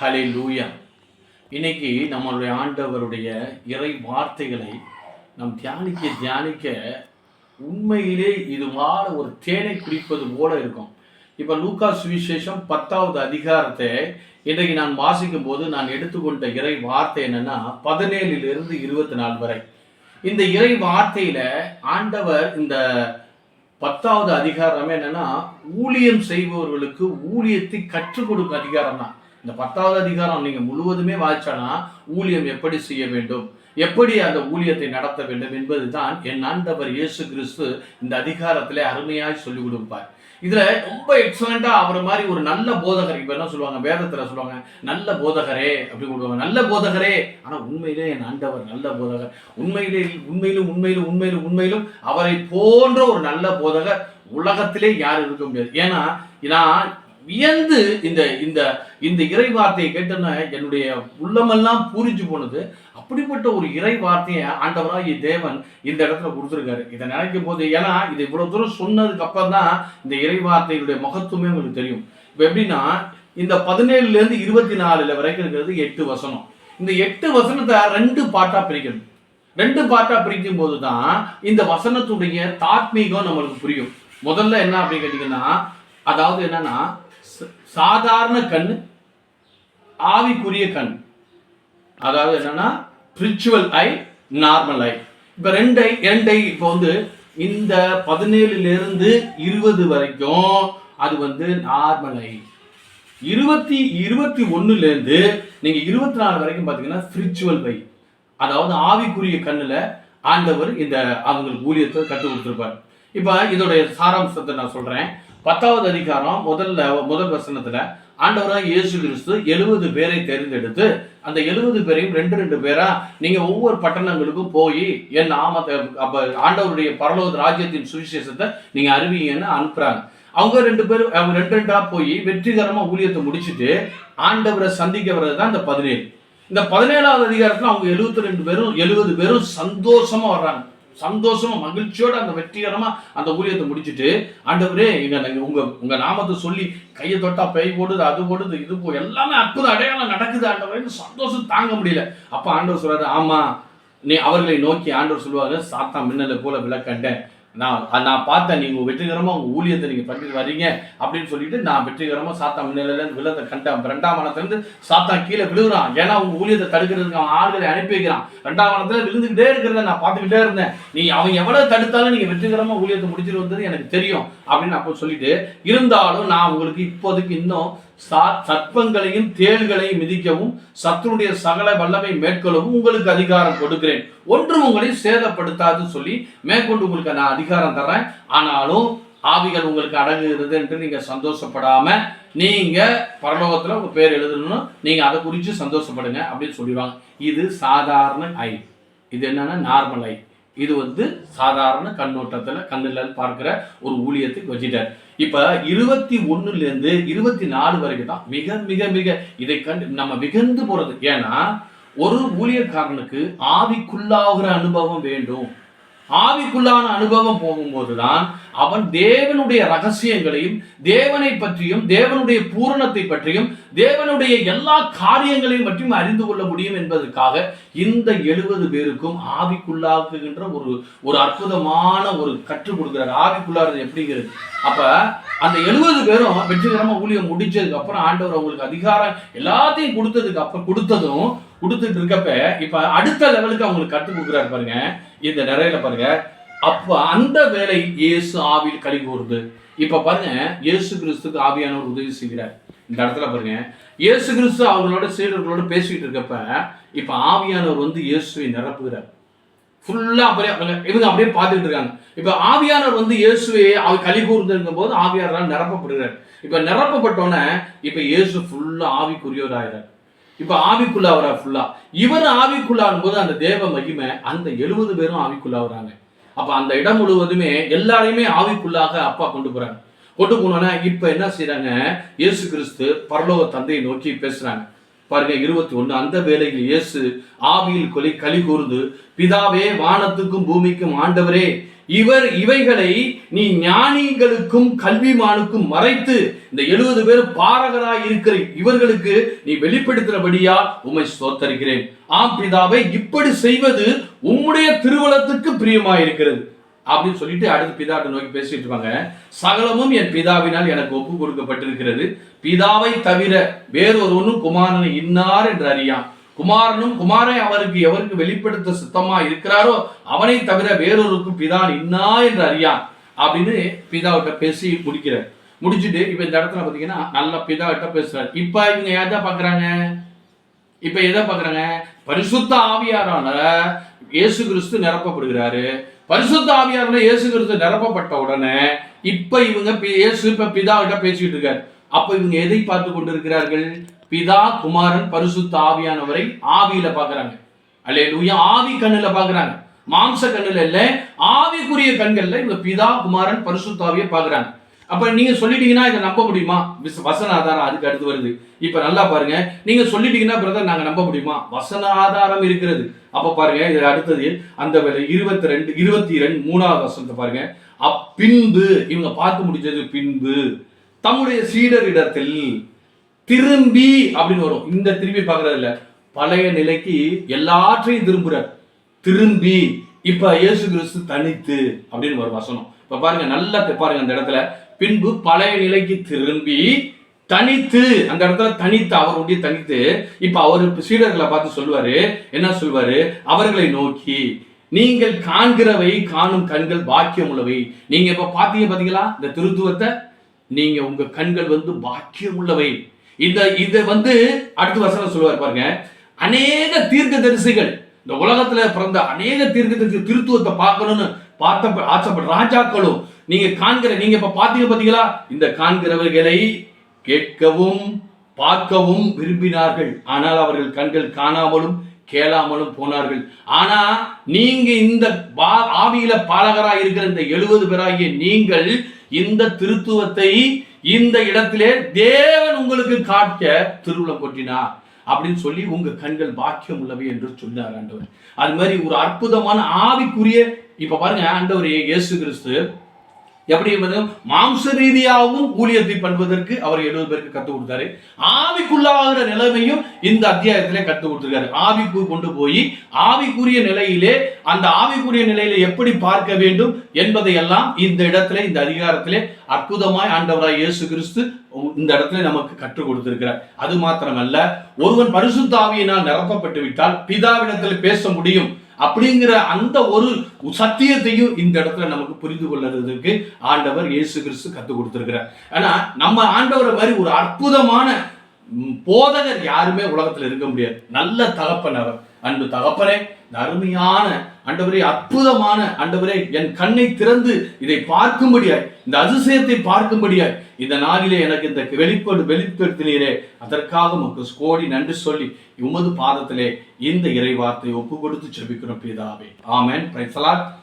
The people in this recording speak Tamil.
ஹலே லூயா இன்னைக்கு நம்மளுடைய ஆண்டவருடைய இறை வார்த்தைகளை நம் தியானிக்க தியானிக்க உண்மையிலே இது மாற ஒரு தேனை குடிப்பது போல இருக்கும். இப்போ லூக்கா சுவிசேஷம் பத்தாவது அதிகாரத்தை இன்றைக்கு நான் வாசிக்கும் போது நான் எடுத்துக்கொண்ட இறை வார்த்தை என்னன்னா பதினேழிலிருந்து இருபத்தி நாலு வரை. இந்த இறை வார்த்தையில ஆண்டவர் இந்த பத்தாவது அதிகாரமே என்னன்னா ஊழியம் செய்பவர்களுக்கு ஊழியத்தை கற்றுக் கொடுக்கும் அதிகாரம் தான் இந்த பத்தாவது அதிகாரம் நீங்கள் முழுவதுமே வாய்ச்சானா ஊழியம் எப்படி செய்ய வேண்டும்? எப்படி அந்த ஊழியத்தை நடத்த வேண்டும் என்பது தான் என் ஆண்டவர் இயேசு கிறிஸ்து இந்த அதிகாரத்தில் அருமையாய் சொல்லிக் கொடுப்பார் இதுல ரொம்ப எக்ஸலண்டா அவர் மாதிரி ஒரு நல்ல போதகர் இப்ப என்ன சொல்லுவாங்க? வேதத்துல சொல்லுவாங்க நல்ல போதகரே அப்படி கொடுவாங்க நல்ல போதகரே ஆனா உண்மையிலே என் ஆண்டவர் நல்ல போதகர். உண்மையிலே உண்மையிலும் உண்மையிலும் உண்மையிலும் உண்மையிலும் அவரை போன்ற ஒரு நல்ல போதகர் உலகத்திலே யாரும் இருக்க முடியாது. ஏன்னா நான் வியந்து இந்த இந்த இந்த இறை வார்த்தையை கேட்டோன்னா என்னுடைய உள்ளமெல்லாம் பூரிஞ்சு போனது. அப்படிப்பட்ட ஒரு இறை வார்த்தையை ஆண்டவராக தேவன் இந்த இடத்துல கொடுத்துருக்காரு. இதை நினைக்கும் போது ஏன்னா இது இவ்வளவு தூரம் சொன்னதுக்கு அப்புறம் தான் இந்த இறை வார்த்தையுடைய மகத்துவமே உங்களுக்கு தெரியும். இப்போ எப்படின்னா இந்த பதினேழுல இருந்து இருபத்தி நாலுல வரைக்கும் இருக்கிறது எட்டு வசனம். இந்த எட்டு வசனத்தை ரெண்டு பாட்டா பிரிக்கணும். ரெண்டு பாட்டா பிரிக்கும் போது தான் இந்த வசனத்துடைய தாத்மீகம் நம்மளுக்கு புரியும். முதல்ல என்ன அப்படின்னு கேட்டீங்கன்னா அதாவது என்னன்னா சாதாரண கண் ஆவிக்குரிய கண். அதாவது என்னன்னா ஸ்பிரிச்சுவல் ஐ நார்மல் ஐ இப்போ ரெண்டு ஐ ரெண்டு ஐ இப்போ வந்து இந்த பதினேழுலேருந்து இருபது வரைக்கும் அது வந்து நார்மல் ஐ இருபத்தி இருபத்தி ஒன்றுலேருந்து நீங்கள் இருபத்தி நாலு வரைக்கும் பார்த்தீங்கன்னா ஸ்பிரிச்சுவல் பை அதாவது ஆவிக்குரிய கண்ணில் ஆண்டவர் இந்த அவங்களுக்கு ஊழியத்தை கற்றுக் கொடுத்துருப்பார். இப்போ இதோடைய சாராம்சத்தை நான் சொல்கிறேன் பத்தாவது அதிகாரம் முதல்ல முதல் வசனத்துல ஆண்டவராக இயேசு கிறிஸ்து எழுபது பேரை தேர்ந்தெடுத்து அந்த எழுபது பேரையும் ரெண்டு ரெண்டு பேரா நீங்க ஒவ்வொரு பட்டணங்களுக்கும் போய் என் நாமத்தை அப்ப ஆண்டவருடைய பரலோக ராஜ்யத்தின் சுவிசேஷத்தை நீங்க அறிவிங்கன்னு அனுப்புறாங்க. அவங்க ரெண்டு பேரும் அவங்க ரெண்டு ரெண்டா போய் வெற்றிகரமா ஊழியத்தை முடிச்சுட்டு ஆண்டவரை சந்திக்க வர்றது தான் இந்த பதினேழு. இந்த பதினேழாவது அதிகாரத்துல அவங்க எழுபத்தி ரெண்டு பேரும் எழுபது பேரும் சந்தோஷமா வர்றாங்க. சந்தோஷமா மகிழ்ச்சியோட அந்த வெற்றிகரமா அந்த ஊழியத்தை முடிச்சுட்டு ஆண்டவரே எங்க உங்க உங்க நாமத்தை சொல்லி கையை தொட்டா பை போடுது அது போடுது இது போ எல்லாமே அற்புத அடையாளம் நடக்குது ஆண்டவரேன்னு சந்தோஷம் தாங்க முடியல. அப்ப ஆண்டவர் சொல்றாரு ஆமா நீ அவர்களை நோக்கி ஆண்டவர் சொல்லுவாரு சாத்தா மின்னலை போல விளக்கண்டேன். நான் நான் பார்த்தேன் நீங்கள் வெற்றிகரமாக உங்கள் ஊழியத்தை நீங்கள் பண்ணிட்டு வரீங்க அப்படின்னு சொல்லிட்டு நான் வெற்றிகரமாக சாத்தா முன்னிலையிலேருந்து விழுந்த கண்டேன் ரெண்டாம் மனத்துலேருந்து சாத்தா கீழே விழுகிறான். ஏன்னா உங்கள் ஊழியத்தை தடுக்கிறதுக்கு அவன் ஆள்களை அனுப்பி வைக்கிறான். ரெண்டாம் மனத்துல விழுந்துகிட்டே இருக்கிறத நான் பார்த்துக்கிட்டே இருந்தேன். நீ அவன் எவ்வளோ தடுத்தாலும் நீங்கள் வெற்றிகரமாக ஊழியத்தை முடிச்சுட்டு வந்தது எனக்கு தெரியும் அப்படின்னு அப்போ சொல்லிட்டு இருந்தாலும் நான் உங்களுக்கு இப்போதைக்கு இன்னும் சர்ப்பங்களையும் தேள்களையும் மிதிக்கவும் சத்துருடைய சகல வல்லமை மேற்கொள்ளவும் உங்களுக்கு அதிகாரம் கொடுக்கிறேன். ஒன்றும் உங்களை சேதப்படுத்தாதுன்னு சொல்லி மேற்கொண்டு உங்களுக்கு நான் அதிகாரம் தர்றேன். ஆனாலும் ஆவிகள் உங்களுக்கு அடங்குகிறது என்று நீங்க சந்தோஷப்படாம நீங்க பரலோகத்துல உங்க பேர் எழுதணும் நீங்க அதை குறித்து சந்தோஷப்படுங்க அப்படின்னு சொல்லிடுவாங்க. இது சாதாரண ஐ. இது என்னன்னா நார்மல் ஐ. இது வந்து சாதாரண கண்ணோட்டத்தில் கண்ணில் பார்க்குற ஒரு ஊழியத்துக்கு வச்சுட்டார். இப்போ இருபத்தி ஒன்றுலேருந்து இருபத்தி நாலு வரைக்கும் தான் மிக மிக மிக இதை கண்டு நம்ம மிகந்து போகிறது ஏன்னா ஒரு ஊழியக்காரனுக்கு ஆவிக்குள்ளாகிற அனுபவம் வேண்டும். ஆவிக்குள்ளான அனுபவம் போகும்போதுதான் அவன் தேவனுடைய ரகசியங்களையும் தேவனை பற்றியும் தேவனுடைய பூரணத்தை பற்றியும் தேவனுடைய எல்லா காரியங்களையும் பற்றியும் அறிந்து கொள்ள முடியும் என்பதற்காக இந்த எழுபது பேருக்கும் ஆவிக்குள்ளாக்குகின்ற ஒரு ஒரு அற்புதமான ஒரு கற்றுக் கொடுக்கிறார். ஆவிக்குள்ளாரது எப்படிங்கிறது? அப்ப அந்த எழுபது பேரும் வெற்றிகரமா ஊழியம் முடிச்சதுக்கு அப்புறம் ஆண்டவர் அவங்களுக்கு அதிகாரம் எல்லாத்தையும் கொடுத்ததுக்கு அப்புறம் கொடுத்ததும் கொடுத்துட்டு இருக்கப்ப இப்ப அடுத்த லெவலுக்கு அவங்களுக்கு கற்றுக் கொடுக்குறாரு பாருங்க. இந்த நிறையில பாருங்க. அப்ப அந்த வேலை இயேசு ஆவியில் கழி கூறுது இப்ப பாருங்க இயேசு கிறிஸ்துக்கு ஆவியானவர் உதவி செய்கிறார். இந்த இடத்துல பாருங்க. இயேசு கிறிஸ்து அவங்களோட சீடர்களோட பேசிக்கிட்டு இருக்கப்ப இப்ப ஆவியானவர் வந்து இயேசுவை நிரப்புகிறார். ஃபுல்லா அப்படியே இவங்க அப்படியே பார்த்துக்கிட்டு இருக்காங்க. இப்ப ஆவியானவர் வந்து இயேசுவை அவர் கழி கூர்ந்திருக்கும் போது ஆவியானவரால் நிரப்பப்படுகிறார். இப்ப நிரப்பப்பட்டோன்னே இப்ப இயேசு ஃபுல்லா ஆவிக்குரியவராகிறார் இப்போ ஆவிக்குள்ள அவரா ஃபுல்லா இவர் ஆவிக்குள்ளாகும் போது அந்த தேவ மகிமை அந்த எழுபது பேரும் ஆவிக்குள்ளாகிறாங்க அப்போ அந்த இடம் முழுவதுமே எல்லாரையுமே ஆவிக்குள்ளாக அப்பா கொண்டு போறாங்க கொண்டு போனோன்னா இப்போ என்ன செய்யறாங்க இயேசு கிறிஸ்து பரலோக தந்தையை நோக்கி பேசுறாங்க. பாருங்க இருபத்தி ஒண்ணு அந்த வேளையில் இயேசு ஆவியில் கொலை களி கூர்ந்து பிதாவே வானத்துக்கும் பூமிக்கும் ஆண்டவரே இவர் இவைகளை நீ ஞானிகளுக்கும் கல்விமானுக்கும் மறைத்து இந்த எழுபது பேர் பாரகராய் இருக்கிற இவர்களுக்கு நீ வெளிப்படுத்துறபடியா உமை சோத்தரிக்கிறேன் ஆம் பிதாவை இப்படி செய்வது உம்முடைய திருவலத்துக்கு பிரியமாயிருக்கிறது. அப்படின்னு சொல்லிட்டு அடுத்து பிதாட்ட நோக்கி பேசிட்டு இருப்பாங்க. சகலமும் என் பிதாவினால் எனக்கு ஒப்பு கொடுக்கப்பட்டிருக்கிறது. பிதாவை தவிர வேறொருவனும் குமாரனை இன்னார் என்று அறியான். குமாரனும் குமாரை அவருக்கு எவருக்கு வெளிப்படுத்த சுத்தமா இருக்கிறாரோ அவனை தவிர வேறொருக்கும் பிதான் இன்னா என்று அறியான் அப்படின்னு பிதாவிட்ட பேசி முடிக்கிறார். முடிச்சுட்டு இப்ப இந்த இடத்துல பாத்தீங்கன்னா நல்ல பிதாவிட்ட பேசுறாரு. இப்ப இவங்க ஏதா பாக்குறாங்க? இப்ப எதை பாக்குறாங்க? பரிசுத்த ஆவியாரான இயேசு கிறிஸ்து நிரப்பப்படுகிறாரு. பரிசுத்த ஆவியாரில் இயேசு கிறிஸ்து நிரப்பப்பட்ட உடனே இப்ப இவங்க பி- இயேசு இப்ப பிதாவிட்ட பேசிட்டு இருக்காரு. அப்ப இவங்க எதை பார்த்து கொண்டிருக்கிறார்கள்? பிதா குமாரன் பரிசுத்த ஆவியானவரை ஆவியில பாக்குறாங்க. அல்லேலூயா ஆவி கண்ணுல பாக்குறாங்க. மாம்ச கண்ணுல இல்ல ஆவிக்குரிய கண்கள்ல இவங்க பிதா குமாரன் பரிசுத்தாவிய பாக்குறாங்க. அப்ப நீங்க சொல்லிட்டீங்கன்னா இதை நம்ப முடியுமா? மிஸ் வசன ஆதாரம் அதுக்கு அடுத்து வருது. இப்ப நல்லா பாருங்க. நீங்க சொல்லிட்டீங்கன்னா பிரதர் நாங்க நம்ப முடியுமா? வசன ஆதாரம் இருக்கிறது. அப்ப பாருங்க இது அடுத்தது. அந்த வேலை இருபத்தி ரெண்டு இருபத்தி ரெண்டு மூணாவது வசனத்தை பாருங்க. அப்பின்பு இவங்க பார்த்து முடிச்சது பின்பு. தம்முடைய சீடரிடத்தில் திரும்பி அப்படின்னு வரும். இந்த திரும்பி பார்க்கறது இல்ல. பழைய நிலைக்கு எல்லாற்றையும் திரும்புகிறார் திரும்பி. இப்ப இயேசு கிறிஸ்து தனித்து அப்படின்னு ஒரு வசனம். இப்ப பாருங்க நல்லா பாருங்க அந்த இடத்துல. பின்பு பழைய நிலைக்கு திரும்பி தனித்து அந்த இடத்துல தனித்து அவருடைய தனித்து. இப்ப அவர் சீடர்களை பார்த்து சொல்லுவாரு. என்ன சொல்வாரு அவர்களை நோக்கி நீங்கள் காண்கிறவை காணும் கண்கள் பாக்கியம் உள்ளவை நீங்க இப்ப பாத்தீங்க பாத்தீங்களா? இந்த திருத்துவத்தை? நீங்க உங்க கண்கள் வந்து பாக்கியம் உள்ளவை இந்த இதை வந்து அடுத்த வருஷம் சொல்லுவார் பாருங்க. அநேக தீர்க்க தரிசிகள் இந்த உலகத்துல பிறந்த அநேக தீர்க்க தரிசி திருத்துவத்தை பார்க்கணும்னு பார்த்த ஆசைப்பட்ட ராஜாக்களும் நீங்க காண்கிற நீங்க இப்ப பாத்தீங்க பாத்தீங்களா? இந்த காண்கிறவர்களை கேட்கவும் பார்க்கவும் விரும்பினார்கள். ஆனால் அவர்கள் கண்கள் காணாமலும் கேளாமலும் போனார்கள். ஆனா நீங்க இந்த பா- ஆவியில பாலகராக இருக்கிற இந்த எழுபது பேராகிய நீங்கள் இந்த திருத்துவத்தை இந்த இடத்திலே தேவன் உங்களுக்கு காட்ட திருவிழம் கொட்டினார் அப்படின்னு சொல்லி உங்க கண்கள் பாக்கியம் உள்ளவை என்று சொன்னார் ஆண்டவர். அது மாதிரி ஒரு அற்புதமான ஆவிக்குரிய இப்ப பாருங்க ஆண்டவர் இயேசு கிறிஸ்து எப்படி என்பது மாம்ச ரீதியாகவும் ஊழியத்தை பண்ணுவதற்கு அவர் எழுபது பேருக்கு கற்றுக் கொடுத்தாரு. ஆவிக்குள்ளாகிற நிலைமையும் இந்த அத்தியாயத்திலே கற்றுக் கொடுத்துருக்காரு. ஆவிக்கு கொண்டு போய் ஆவிக்குரிய நிலையிலே அந்த ஆவிக்குரிய நிலையில எப்படி பார்க்க வேண்டும் என்பதை எல்லாம் இந்த இடத்துல இந்த அதிகாரத்திலே அற்புதமாய் ஆண்டவராய் இயேசு கிறிஸ்து இந்த இடத்துல நமக்கு கற்றுக் கொடுத்திருக்கிறார். அது மாத்திரமல்ல ஒருவன் பரிசுத்த ஆவியினால் நிரப்பப்பட்டு விட்டால் பிதாவிடத்தில் பேச முடியும். அப்படிங்கிற அந்த ஒரு சத்தியத்தையும் இந்த இடத்துல நமக்கு புரிந்து கொள்றதுக்கு ஆண்டவர் இயேசு கிறிஸ்து கற்றுக் கொடுத்துருக்கிறார். ஆனா நம்ம ஆண்டவரை மாதிரி ஒரு அற்புதமான போதகர் யாருமே உலகத்துல இருக்க முடியாது. நல்ல தகப்பன் அவர். அன்பு தகப்பனே அருமையான அண்டவரே அற்புதமான அண்டவரே என் கண்ணை திறந்து இதை பார்க்கும்படியாய் இந்த அதிசயத்தை பார்க்கும்படியாய் இந்த நாளிலே எனக்கு இந்த வெளிப்பாடு வெளிப்படுத்தினீரே. அதற்காக உமக்கு கோடி நன்றி சொல்லி உமது பாதத்திலே இந்த இறை வார்த்தை ஒப்பு கொடுத்து செபிக்கிறோம் பிதாவே. ஆமேன். பிரைசலாட்